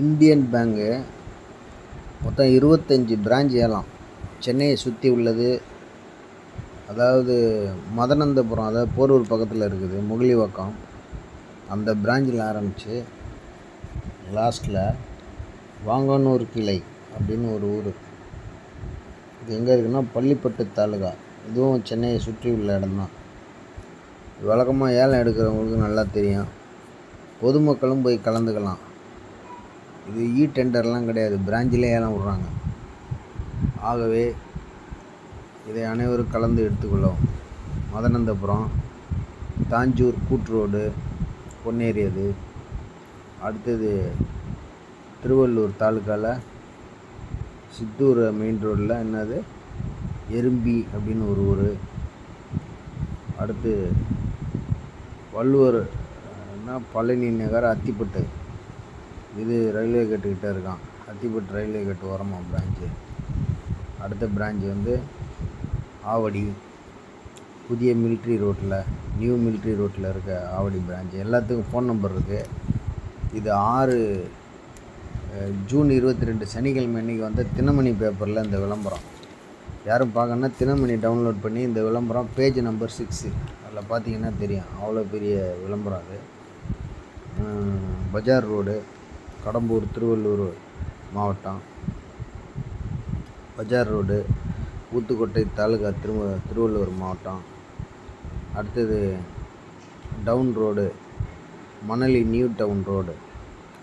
Indian bank மொத்தம் இருபத்தஞ்சி branch ஏலம். சென்னையை சுற்றி உள்ளது. அதாவது மதனந்தபுரம் அதாவது போரூர் பக்கத்தில் இருக்குது முகலிவாக்கம். அந்த பிரான்ச்சில் ஆரம்பித்து லாஸ்ட்டில் வாங்கனூர் கிளை அப்படின்னு ஒரு ஊர். இது எங்கே இருக்குன்னா பள்ளிப்பட்டு தாலுகா. இதுவும் சென்னையை சுற்றி உள்ள இடம்தான். வழக்கமாக ஏலம் எடுக்கிறவங்களுக்கு நல்லா தெரியும். பொதுமக்களும் போய் கலந்துக்கலாம். இது இ டெண்டர்லாம் கிடையாது. பிராஞ்சிலே ஏலம் விட்றாங்க. ஆகவே இதை அனைவரும் கலந்து எடுத்துக்கொள்ளவும். மதனந்தபுரம் தாஞ்சூர் கூட்டுரோடு ரோடு அடுத்தது திருவள்ளூர் தாலுக்காவில் சித்தூர் மெயின் ரோட்டில் என்னது? எறும்பி அப்படின்னு ஒரு ஊர். அடுத்து வள்ளுவர் என்ன? பழனி நகர் அத்திப்பட்டு. இது ரயில்வே கேட்டுக்கிட்ட இருக்கான். அத்திப்பட்டு ரயில்வே கேட்டு ஓரமா பிரான்ச்சு அடுத்த பிரான்ச் வந்து ஆவடி. புதிய மிலிட்ரி ரோட்டில் நியூ மிலிட்ரி ரோட்டில் இருக்க ஆவடி பிரான்ச் எல்லாத்துக்கும் ஃபோன் நம்பர் இருக்குது இது ஆறு ஜூன் இருபத்தி ரெண்டு சனிக்கிழமை அன்றைக்கி வந்த தினமணி பேப்பரில் இந்த விளம்பரம். யாரும் பார்க்கணுன்னா தினமணி டவுன்லோட் பண்ணி இந்த விளம்பரம் பேஜ் நம்பர் சிக்ஸு அதில் பார்த்தீங்கன்னா தெரியும். அவ்வளோ பெரிய விளம்பரம் அது. பஜார் ரோடு கடம்பூர் திருவள்ளூர் மாவட்டம். பஜார் ரோடு ஊத்துக்கோட்டை தாலுகா திரு திருவள்ளூர் மாவட்டம். அடுத்தது town road Manali new town road.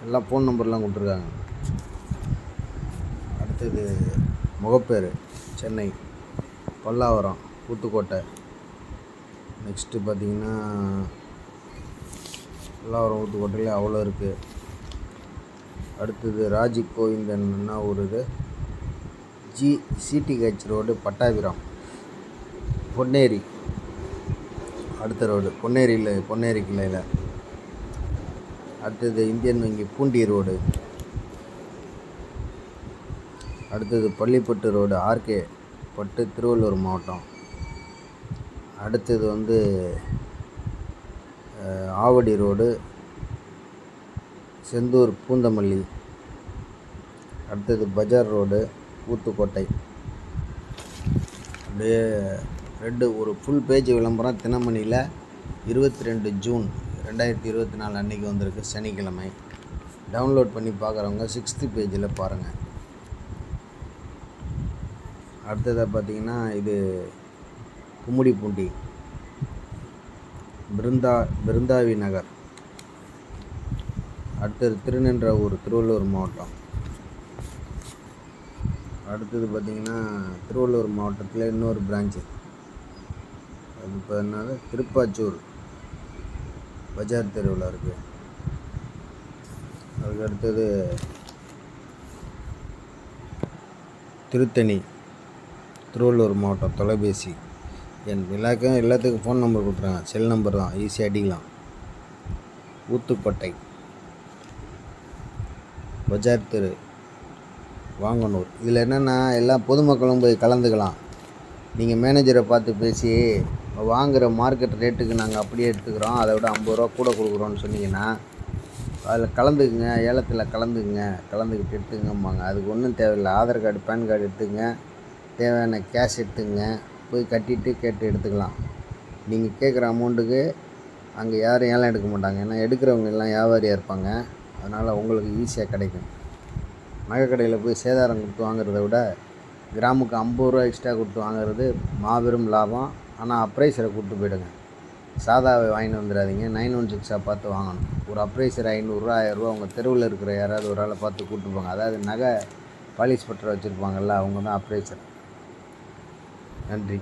எல்லாம் ஃபோன் நம்பர்லாம் கொடுத்துருக்காங்க. அடுத்தது முகப்பேர் சென்னை பல்லாவரம் ஊத்துக்கோட்டை. நெக்ஸ்ட்டு பார்த்தீங்கன்னா பல்லாவரம் ஊத்துக்கோட்டையில் அவ்வளோ இருக்குது அடுத்தது ராஜி கோவிந்தன்னா ஒரு இது G CTH road Pattabiram. Ponneri. அடுத்த ரோடு பொன்னேரியில் பொன்னேரி கிளையில். அடுத்தது இந்தியன் வங்கி பூண்டி ரோடு. அடுத்தது பள்ளிப்பட்டு ரோடு ஆர்கே பட்டு திருவள்ளூர் மாவட்டம். அடுத்தது வந்து ஆவடி ரோடு செந்தூர் பூந்தமல்லி. அடுத்தது பஜார் ரோடு ஊத்துக்கோட்டை. அப்படியே ரெண்டு ஒரு ஃபுல் பேஜ் விளம்பரம் தினமணியில் இருபத்தி ரெண்டு ஜூன் ரெண்டாயிரத்தி இருபத்தி நாலு அன்றைக்கி வந்திருக்கு சனிக்கிழமை. டவுன்லோட் பண்ணி பார்க்குறவங்க சிக்ஸ்த்து பேஜில் பாருங்கள் அடுத்ததாக பார்த்தீங்கன்னா இது கும்முடிப்பூண்டி பிருந்தா பிருந்தாவி நகர். அடுத்தது திருநின்றவூர் திருவள்ளூர் மாவட்டம். அடுத்தது பார்த்திங்கன்னா திருவள்ளூர் மாவட்டத்தில் இன்னொரு பிரான்ச்சு. அது இப்போ என்னது? திருப்பாச்சூர் பஜார் தெருவில் இருக்குது அதுக்கு அடுத்தது திருத்தணி திருவள்ளூர் மாவட்டம் தொலைபேசி என் எல்லாருக்கும் எல்லாத்துக்கும் ஃபோன் நம்பர் கொடுத்துருங்க. செல் நம்பர் தான். ஈஸியாக அடிக்கலாம். ஊத்துக்கோட்டை பஜார் தெரு. வாங்கனூர் இதில் என்னென்னா எல்லா பொதுமக்களும் போய் கலந்துக்கலாம். நீங்கள் மேனேஜரை பார்த்து பேசி வாங்குகிற மார்க்கெட் ரேட்டுக்கு நாங்கள் அப்படியே எடுத்துக்கிறோம். அதை விட ஐம்பது ரூபா கூட கொடுக்குறோன்னு சொன்னீங்கன்னா அதில் கலந்துக்குங்க. ஏலத்தில் கலந்துக்குங்க. கலந்துக்கிட்டு எடுத்துக்கம்பாங்க அதுக்கு ஒன்றும் தேவையில்லை. ஆதார் கார்டு பேன் கார்டு எடுத்துங்க. தேவையான கேஷ் எடுத்துங்க. போய் கட்டிட்டு கேட்டு எடுத்துக்கலாம். நீங்கள் கேட்குற அமௌண்ட்டுக்கு அங்கே யாரும் ஏலம் எடுக்க மாட்டாங்க. ஏன்னா எடுக்கிறவங்க எல்லாம் வியாபாரியாக இருப்பாங்க. அதனால் உங்களுக்கு ஈஸியாக கிடைக்கும். நகைக்கடையில் போய் சேதாரம் கொடுத்து வாங்குறத விட கிராமுக்கு ஐம்பது ரூபா எக்ஸ்ட்ரா கொடுத்து வாங்குறது மாபெரும் லாபம். ஆனால் அப்ரைஸரை கூப்பிட்டு போயிடுங்க. சாதாவை வாங்கிட்டு வந்துடாதீங்க. நைன் ஒன் சிக்ஸாக பார்த்து வாங்கணும். ஒரு அப்ரைசர் ஐநூறுரூவா ஆயிரரூவா உங்கள் தெருவில் இருக்கிற யாராவது ஒரு ஆளை பார்த்து கூப்பிட்டு போங்க. அதாவது நகை பாலிஸ் பட்டரை வச்சுருப்பாங்கல்ல அவங்க தான் அப்ரைசர் நன்றி.